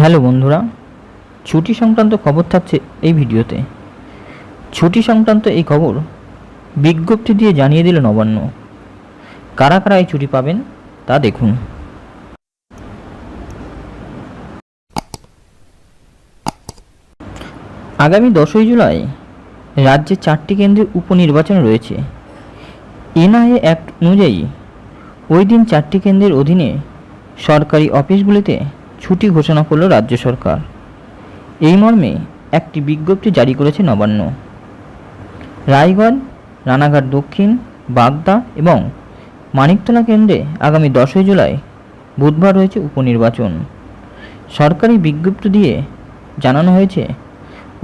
Hello বন্ধুরা, ছুটি সংক্রান্ত খবর থাকছে এই ভিডিওতে। ছুটি সংক্রান্ত এই খবর বিজ্ঞপ্তি দিয়ে জানিয়ে দিল নবান্ন। কারা কারা এই ছুটি পাবেন তা দেখুন। আগামী দশই জুলাই রাজ্যে চারটি কেন্দ্রের উপনির্বাচন রয়েছে। এনআইএ অ্যাক্ট অনুযায়ী ওই দিন চারটি কেন্দ্রের অধীনে সরকারি অফিসগুলিতে ছুটি ঘোষণা করল রাজ্য সরকার। এই মর্মে একটি বিজ্ঞপ্তি জারি করেছে নবান্ন। রায়গঞ্জ, রানাঘাট দক্ষিণ, বাগদা এবং মানিকতলা কেন্দ্রে আগামী দশই জুলাই বুধবার রয়েছে উপনির্বাচন। সরকারি বিজ্ঞপ্তি দিয়ে জানানো হয়েছে,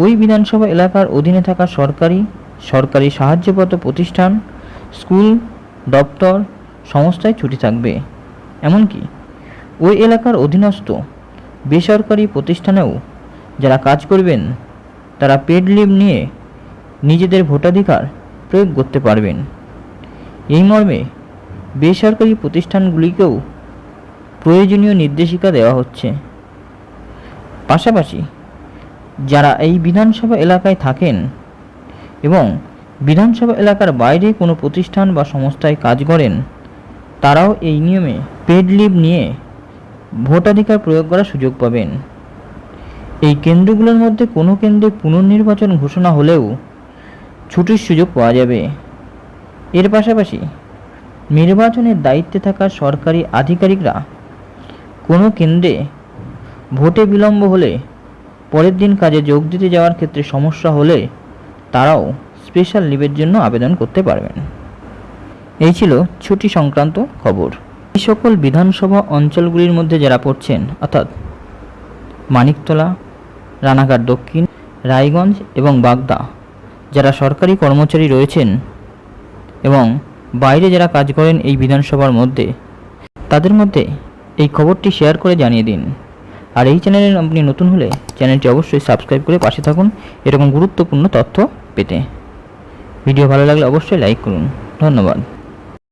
ওই বিধানসভা এলাকার অধীনে থাকা সরকারি সরকারি সাহায্যপ্রাপ্ত প্রতিষ্ঠান, স্কুল, দপ্তর, সংস্থায় ছুটি থাকবে। এমনকি ওই এলাকার অধীনস্থ বেসরকারি প্রতিষ্ঠানেও যারা কাজ করবেন, তারা পেড লিভ নিয়ে নিজেদের ভোটাধিকার প্রয়োগ করতে পারবেন। এই মর্মে বেসরকারি প্রতিষ্ঠানগুলিকেও প্রয়োজনীয় নির্দেশিকা দেওয়া হচ্ছে। পাশাপাশি যারা এই বিধানসভা এলাকায় থাকেন এবং বিধানসভা এলাকার বাইরে কোনো প্রতিষ্ঠান বা সংস্থায় কাজ করেন, তারাও এই নিয়মে পেড লিভ নিয়ে ভোটাধিকার প্রয়োগ করার সুযোগ পাবেন। এই কেন্দ্রগুলোর মধ্যে কোনো কেন্দ্রে পুনর্নির্বাচন ঘোষণা হলেও ছুটির সুযোগ পাওয়া যাবে। এর পাশাপাশি নির্বাচনের দায়িত্বে থাকা সরকারি আধিকারিকরা কোনো কেন্দ্রে ভোটে বিলম্ব হলে পরের দিন কাজে যোগ দিতে যাওয়ার ক্ষেত্রে সমস্যা হলে তারাও স্পেশাল লিভের জন্য আবেদন করতে পারবেন। এই ছিল ছুটি সংক্রান্ত খবর। এই সকল বিধানসভা অঞ্চলগুলির মধ্যে যারা পড়ছেন, অর্থাৎ মানিকতলা, রানাঘাট দক্ষিণ, রায়গঞ্জ এবং বাগদা, যারা সরকারি কর্মচারী রয়েছেন এবং বাইরে যারা কাজ করেন এই বিধানসভার মধ্যে, তাদের মধ্যে এই খবরটি শেয়ার করে জানিয়ে দিন। আর এই চ্যানেলে আপনি নতুন হলে চ্যানেলটি অবশ্যই সাবস্ক্রাইব করে পাশে থাকুন এরকম গুরুত্বপূর্ণ তথ্য পেতে। ভিডিও ভালো লাগলে অবশ্যই লাইক করুন। ধন্যবাদ।